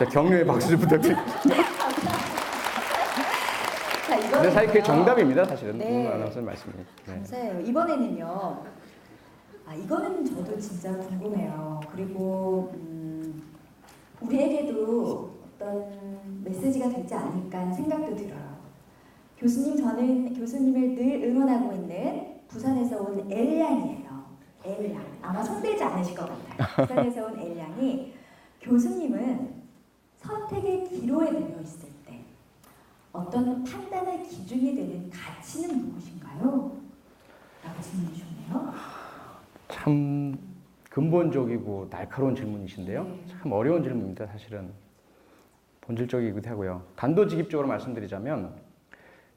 자, 격려의 박수를 부탁드립니다. 자, 이번에는요. 근데 사실 그게 정답입니다, 사실은. 네. 김은아 아나운서의 말씀이. 네. 감사해요. 이번에는요. 아 이거는 저도 진짜 궁금해요. 그리고 음, 우리에게도 어떤 메시지가 되지 않을까 하는 생각도 들어요. 교수님 저는 교수님을 늘 응원하고 있는 부산에서 온 엘양이에요. 엘양 아마 손대지 않으실 것 같아요. 부산에서 온 엘양이 교수님은 선택의 기로에 놓여 있을 때 어떤 판단의 기준이 되는 가치는 무엇인가요? 라고 질문해 주셨네요. 참 근본적이고 날카로운 질문이신데요. 네. 참 어려운 질문입니다, 사실은. 본질적이기도 하고요. 단도직입적으로 말씀드리자면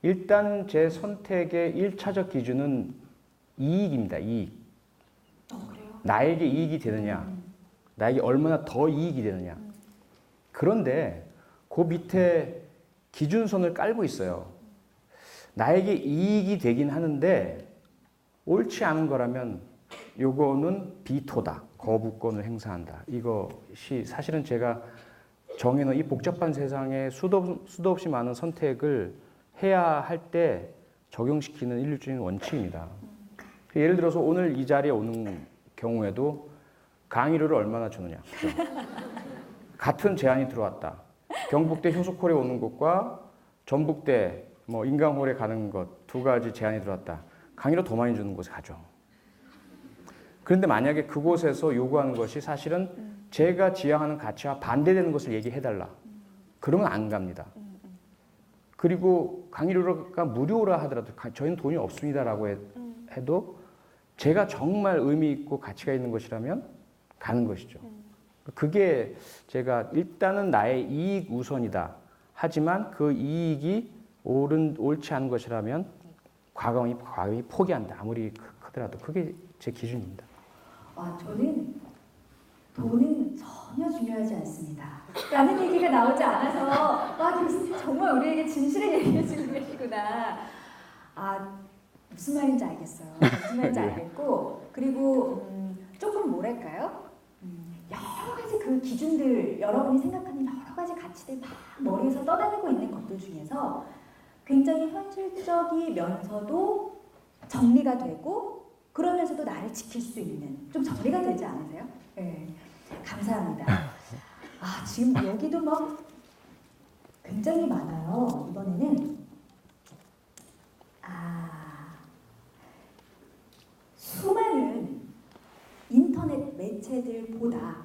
일단 제 선택의 1차적 기준은 이익입니다. 이익. 어? 나에게 이익이 되느냐, 나에게 얼마나 더 이익이 되느냐. 그런데 그 밑에 기준선을 깔고 있어요. 나에게 이익이 되긴 하는데 옳지 않은 거라면 요거는 비토다. 거부권을 행사한다. 이것이 사실은 제가 정해놓은 이 복잡한 세상에 수도, 수도 없이 많은 선택을 해야 할 때 적용시키는 인류적인 원칙입니다. 예를 들어서 오늘 이 자리에 오는 경우에도 강의료를 얼마나 주느냐. 그죠? 같은 제안이 들어왔다. 경북대 효소콜에 오는 것과 전북대 뭐 인강홀에 가는 것 두 가지 제안이 들어왔다. 강의료 더 많이 주는 곳에 가죠. 그런데 만약에 그곳에서 요구하는 것이 사실은 제가 지향하는 가치와 반대되는 것을 얘기해달라. 그러면 안 갑니다. 그리고 강의료가 무료라 하더라도 가- 저희는 돈이 없습니다라고 해- 해도 제가 정말 의미 있고 가치가 있는 것이라면 가는 것이죠. 그게 제가 일단은 나의 이익 우선이다. 하지만 그 이익이 옳은 옳지 않은 것이라면 과감히 과감히 포기한다. 아무리 크- 크더라도 그게 제 기준입니다. 와 저는 돈은 전혀 중요하지 않습니다. 라는 얘기가 나오지 않아서 와 교수님 정말 우리에게 진실을 얘기해 주고 계시구나. 아 무슨 말인지 알겠어요. 무슨 말인지 네. 알겠고 그리고 음, 조금 뭐랄까요? 음, 여러 가지 그 기준들 여러분이 생각하는 여러 가지 가치들 막 머리에서 떠다니고 있는 것들 중에서 굉장히 현실적이면서도 정리가 되고 그러면서도 나를 지킬 수 있는 좀 정리가 되지 않으세요? 네, 감사합니다. 아 지금 여기도 막 굉장히 많아요. 이번에는 아 수많은 인터넷 매체들보다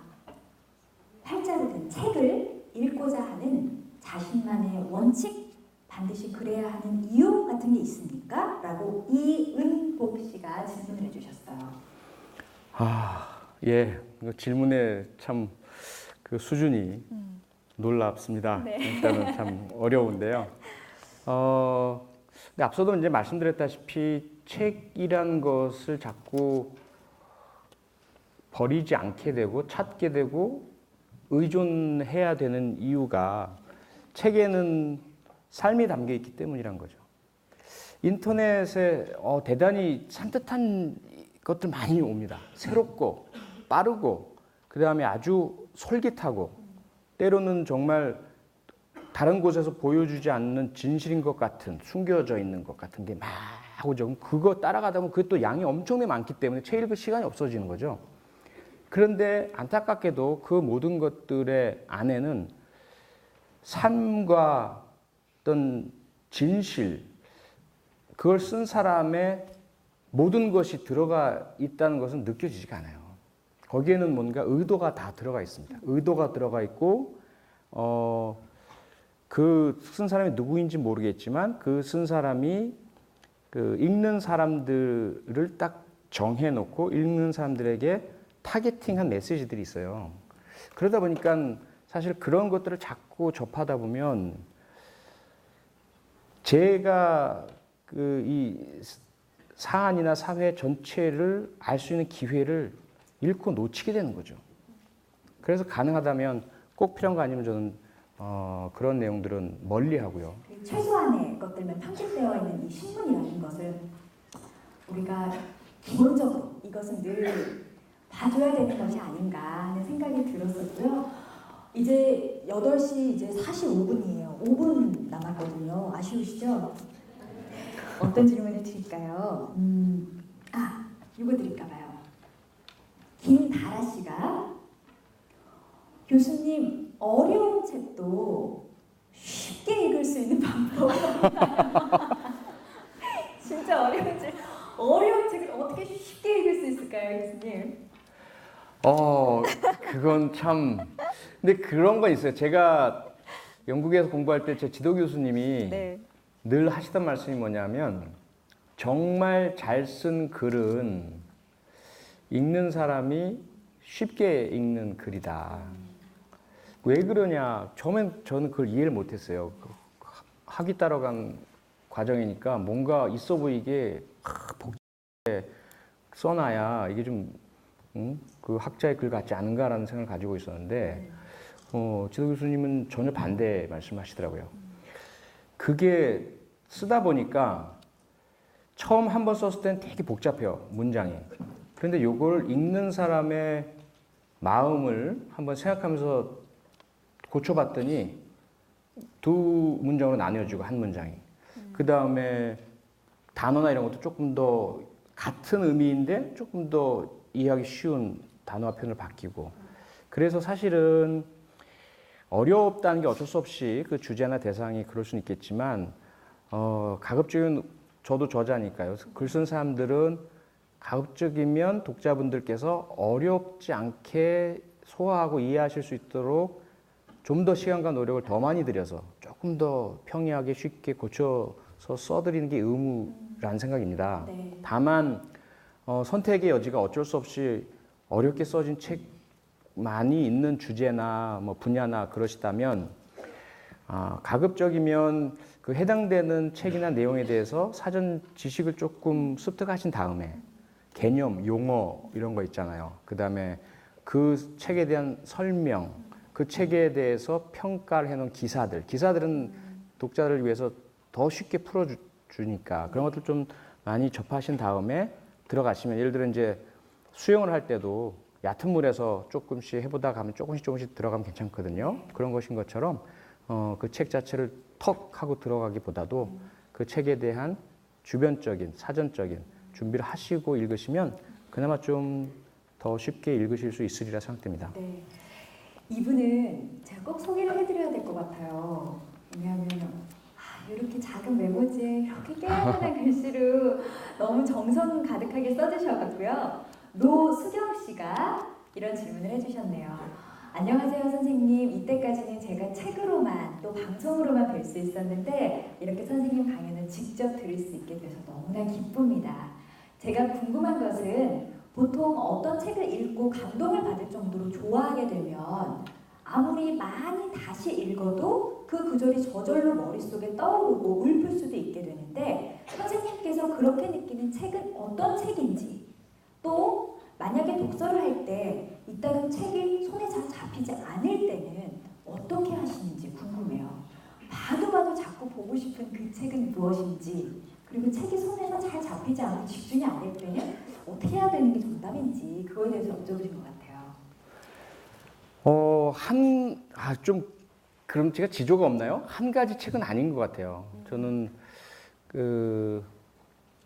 팔자로 된 책을 읽고자 하는 자신만의 원칙 반드시 그래야 하는 이유 같은 게 있습니까? 라고 이은복 씨가 질문을 해주셨어요. 아, 예. 질문의 참그 수준이 놀랍습니다. 네. 일단은 참 어려운데요. 어, 근데 앞서도 이제 말씀드렸다시피 책이란 것을 자꾸 버리지 않게 되고 찾게 되고 의존해야 되는 이유가 책에는 삶이 담겨 있기 때문이란 거죠. 인터넷에 어, 대단히 산뜻한 것들 많이 옵니다. 새롭고 빠르고 그 다음에 아주 솔깃하고 때로는 정말 다른 곳에서 보여주지 않는 진실인 것 같은 숨겨져 있는 것 같은 게 막 오죠. 그거 따라가다 보면 그게 또 양이 엄청나게 많기 때문에 책 읽을 시간이 없어지는 거죠. 그런데 안타깝게도 그 모든 것들의 안에는 삶과 어떤 진실, 그걸 쓴 사람의 모든 것이 들어가 있다는 것은 느껴지지가 않아요. 거기에는 뭔가 의도가 다 들어가 있습니다. 의도가 들어가 있고, 어, 그 쓴 사람이 누구인지 모르겠지만 그 쓴 사람이 그 읽는 사람들을 딱 정해놓고 읽는 사람들에게 타겟팅한 메시지들이 있어요. 그러다 보니까 사실 그런 것들을 자꾸 접하다 보면 제가 그 이 사안이나 사회 전체를 알 수 있는 기회를 잃고 놓치게 되는 거죠. 그래서 가능하다면 꼭 필요한 거 아니면 저는 어, 그런 내용들은 멀리 하고요. 최소한의 것들만 편집되어 있는 이 신문이라는 것은 우리가 기본적으로 이것은 늘 봐줘야 되는 것이 아닌가 하는 생각이 들었었고요. 이제 8시 이제 45분이에요. 5분 남았거든요. 아쉬우시죠? 어떤 질문을 드릴까요? 음, 아, 이거 드릴까봐요. 김다라 씨가 교수님 어려운 책도 쉽게 읽을 수 있는 방법. 진짜 어려운 책, 어려운 책을 어떻게 쉽게 읽을 수 있을까요, 교수님? 어, 그건 참. 근데 그런 건 있어요. 제가 영국에서 공부할 때 제 지도 교수님이 네. 늘 하시던 말씀이 뭐냐면 정말 잘 쓴 글은 읽는 사람이 쉽게 읽는 글이다. 왜 그러냐? 처음엔 저는 그걸 이해를 못했어요. 그 학위 따라간 과정이니까 뭔가 있어 보이게 복잡하게 써놔야 이게 좀 음? 그 학자의 글 같지 않은가라는 생각을 가지고 있었는데 어, 지도 교수님은 전혀 반대 말씀하시더라고요. 그게 쓰다 보니까 처음 한 번 썼을 때는 되게 복잡해요 문장이. 그런데 요걸 읽는 사람의 마음을 한번 생각하면서 고쳐봤더니 두 문장으로 나뉘어지고 한 문장이. 그 다음에 단어나 이런 것도 조금 더 같은 의미인데 조금 더 이해하기 쉬운 단어와 표현을 바뀌고. 그래서 사실은 어렵다는 게 어쩔 수 없이 그 주제나 대상이 그럴 수는 있겠지만 어, 가급적이면 저도 저자니까요. 글 쓴 사람들은 가급적이면 독자분들께서 어렵지 않게 소화하고 이해하실 수 있도록 좀 더 시간과 노력을 더 많이 들여서 조금 더 평이하게 쉽게 고쳐서 써드리는 게 의무라는 생각입니다. 네. 다만 어, 선택의 여지가 어쩔 수 없이 어렵게 써진 책 많이 있는 주제나 뭐 분야나 그러시다면 아, 가급적이면 그 해당되는 책이나 내용에 대해서 사전 지식을 조금 습득하신 다음에 개념, 용어 이런 거 있잖아요. 그 다음에 그 책에 대한 설명, 그 책에 대해서 평가를 해놓은 기사들. 기사들은 독자를 위해서 더 쉽게 풀어주니까 그런 것들 좀 많이 접하신 다음에 들어가시면 예를 들어 이제 수영을 할 때도 얕은 물에서 조금씩 해보다 가면 조금씩 조금씩 들어가면 괜찮거든요. 그런 것인 것처럼 어, 그 책 자체를 턱 하고 들어가기보다도 그 책에 대한 주변적인 사전적인 준비를 하시고 읽으시면 그나마 좀 더 쉽게 읽으실 수 있으리라 생각됩니다. 네. 이분은 제가 꼭 소개를 해드려야 될 것 같아요. 왜냐하면 아, 이렇게 작은 메모지에 이렇게 깨끗한 글씨로 너무 정성 가득하게 써주셔가지고요. 노수경 씨가 이런 질문을 해주셨네요. 안녕하세요 선생님. 이때까지는 제가 책으로만 또 방송으로만 뵐 수 있었는데 이렇게 선생님 강연을 직접 들을 수 있게 돼서 너무나 기쁩니다. 제가 궁금한 것은 보통 어떤 책을 읽고 감동을 받을 정도로 좋아하게 되면 아무리 많이 다시 읽어도 그 구절이 저절로 머릿속에 떠오르고 울풀 수도 있게 되는데 선생님께서 그렇게 느끼는 책은 어떤 책인지 또 만약에 독서를 할 때 이따금 책이 손에 잘 잡히지 않을 때는 어떻게 하시는지 궁금해요. 봐도 봐도 자꾸 보고 싶은 그 책은 무엇인지 그리고 책이 손에서 잘 잡히지 않고 집중이 안 될 때는 어떻게 해야 되는 게 정답인지 그거에 대해서 여쭤보신 것 같아요. 어, 한, 아, 좀, 그럼 제가 지조가 없나요? 한 가지 책은 아닌 것 같아요. 저는, 그,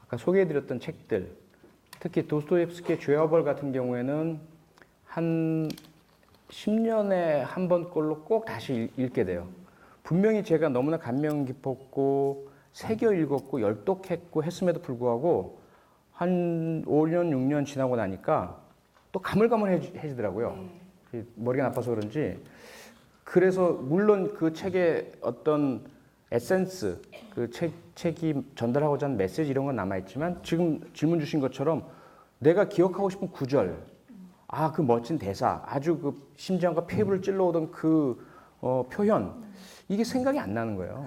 아까 소개해드렸던 책들, 특히 도스토옙스키의 죄와 벌 같은 경우에는 한 10년에 한 번 꼴로 꼭 다시 읽- 읽게 돼요. 분명히 제가 너무나 감명 깊었고, 새겨 읽었고, 열독했고 했음에도 불구하고, 한 5년, 6년 지나고 나니까 또 가물가물해지더라고요. 이 머리가 나빠서 그런지 그래서 물론 그 책의 어떤 에센스 그 책 책이 전달하고자 하는 메시지 이런 건 남아 있지만 지금 질문 주신 것처럼 내가 기억하고 싶은 구절 아 그 멋진 대사 아주 그 심장과 피부를 찔러오던 그 어, 표현 이게 생각이 안 나는 거예요.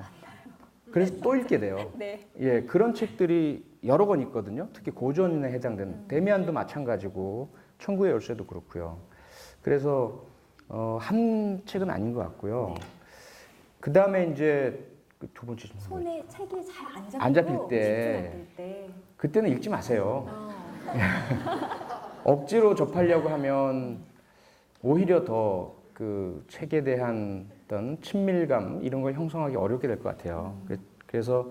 그래서 또 읽게 돼요. 네. 예, 그런 책들이 여러 권 있거든요. 특히 고전에 해당되는 데미안도 마찬가지고 천구의 열쇠도 그렇고요. 그래서 어, 한 책은 아닌 것 같고요. 그 다음에 이제 그 두 번째 질문. 손에 책이 잘 안 잡히고 안 잡힐 때. 집중 안될 때. 그때는 읽지 마세요. 어. 억지로 접하려고 하면 오히려 더 그 책에 대한 어떤 친밀감 이런 걸 형성하기 어렵게 될 것 같아요. 그래- 그래서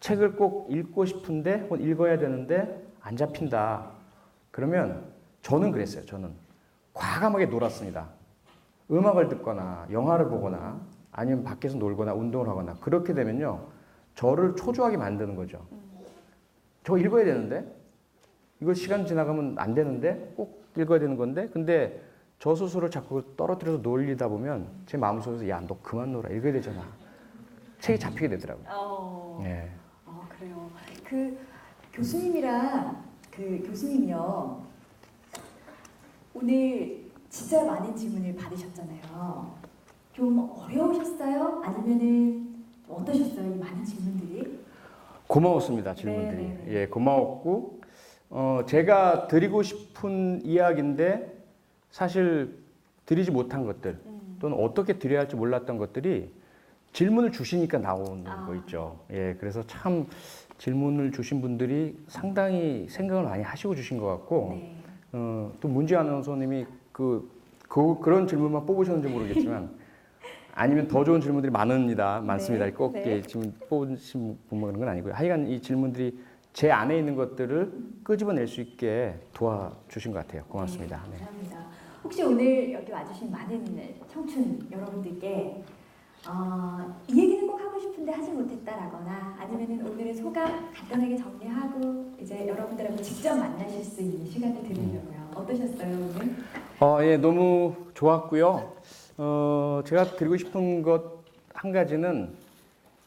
책을 꼭 읽고 싶은데 혹은 읽어야 되는데 안 잡힌다. 그러면 저는 그랬어요. 저는 과감하게 놀았습니다. 음악을 듣거나 영화를 보거나 아니면 밖에서 놀거나 운동을 하거나 그렇게 되면요. 저를 초조하게 만드는 거죠. 저 읽어야 되는데 이거 시간 지나가면 안 되는데 꼭 읽어야 되는 건데 근데 저 스스로 자꾸 떨어뜨려서 놀리다 보면 제 마음속에서 야 너 그만 놀아 읽어야 되잖아 책이 잡히게 되더라고요. 어, 예. 어 그래요. 그 교수님이랑 그 교수님이요. 오늘 진짜 많은 질문을 받으셨잖아요. 좀 어려우셨어요? 아니면은 어떠셨어요? 이 많은 질문들이? 고마웠습니다 질문들이 네네네. 예 고마웠고 어 제가 드리고 싶은 이야기인데 사실 드리지 못한 것들 음. 또는 어떻게 드려야 할지 몰랐던 것들이 질문을 주시니까 나오는 아. 거 있죠. 예, 그래서 참 질문을 주신 분들이 상당히 생각을 많이 하시고 주신 것 같고, 네. 어, 또 문지 아나운서님이 그, 그 그런 질문만 뽑으셨는지 모르겠지만, 아니면 더 좋은 질문들이 많습니다. 많습니다. 네, 꼭 네. 예, 지금 뽑으신 분만 그런 건 아니고요. 하여간 이 질문들이 제 안에 있는 것들을 끄집어낼 수 있게 도와주신 것 같아요. 고맙습니다. 네, 네. 감사합니다. 혹시 오늘 여기 와주신 많은 청춘 여러분들께 어, 이 얘기는 꼭 하고 싶은데 하지 못했다라거나 아니면은 오늘의 소감 간단하게 정리하고 이제 여러분들하고 직접 만나실 수 있는 시간을 드리려고요. 어떠셨어요 오늘? 어, 예, 너무 좋았고요. 어, 제가 드리고 싶은 것 한 가지는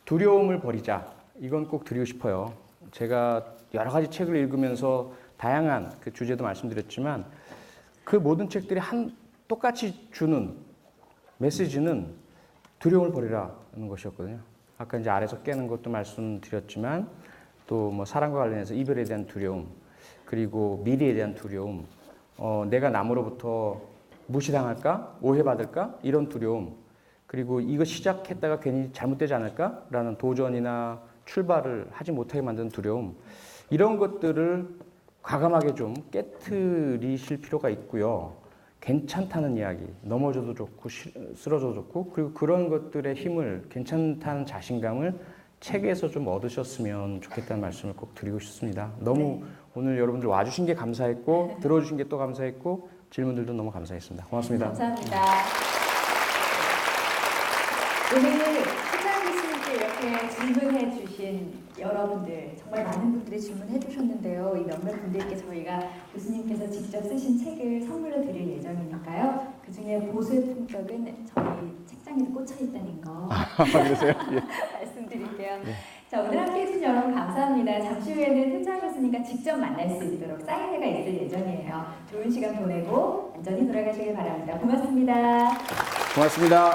두려움을 버리자. 이건 꼭 드리고 싶어요. 제가 여러 가지 책을 읽으면서 다양한 그 주제도 말씀드렸지만 그 모든 책들이 한 똑같이 주는 메시지는 두려움을 버리라는 것이었거든요. 아까 이제 아래서 깨는 것도 말씀드렸지만 또 뭐 사랑과 관련해서 이별에 대한 두려움 그리고 미래에 대한 두려움 어, 내가 남으로부터 무시당할까? 오해받을까? 이런 두려움. 그리고 이거 시작했다가 괜히 잘못되지 않을까라는 도전이나 출발을 하지 못하게 만드는 두려움. 이런 것들을 과감하게 좀 깨트리실 필요가 있고요. 괜찮다는 이야기, 넘어져도 좋고 시- 쓰러져도 좋고 그리고 그런 것들의 힘을 괜찮다는 자신감을 책에서 좀 얻으셨으면 좋겠다는 말씀을 꼭 드리고 싶습니다. 너무 오늘 여러분들 와주신 게 감사했고 들어주신 게 또 감사했고 질문들도 너무 감사했습니다. 고맙습니다. 감사합니다. 오늘 신랑 교수님께 이렇게 질문해 주신 여러분들 정말 많은 분들이 질문해 주셨는데요. 이 몇몇 분들께 저희가 교수님께서 직접 쓰신 책을 선물로 드릴 예정이니까요. 그 중에 보수의 품격은 저희 책장에도 꽂혀 있다는 거 그러세요? 말씀드릴게요. 자 오늘 함께 해주신 여러분 감사합니다. 잠시 후에는 교수님과 직접 만날 수 있도록 사인회가 있을 예정이에요. 좋은 시간 보내고 안전히 돌아가시길 바랍니다. 고맙습니다. 고맙습니다.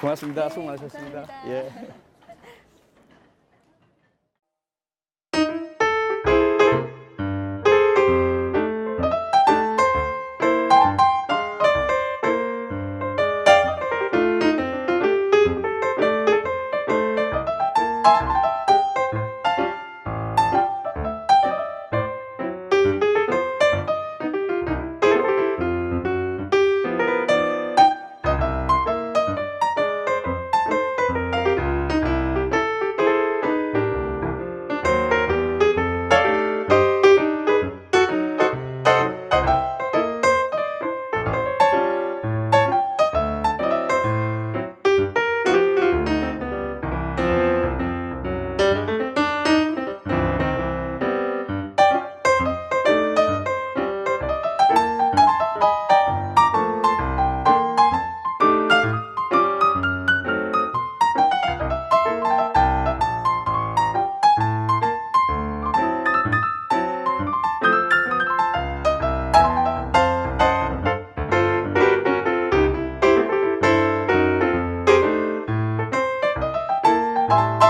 고맙습니다. 수고 많으셨습니다. 예. you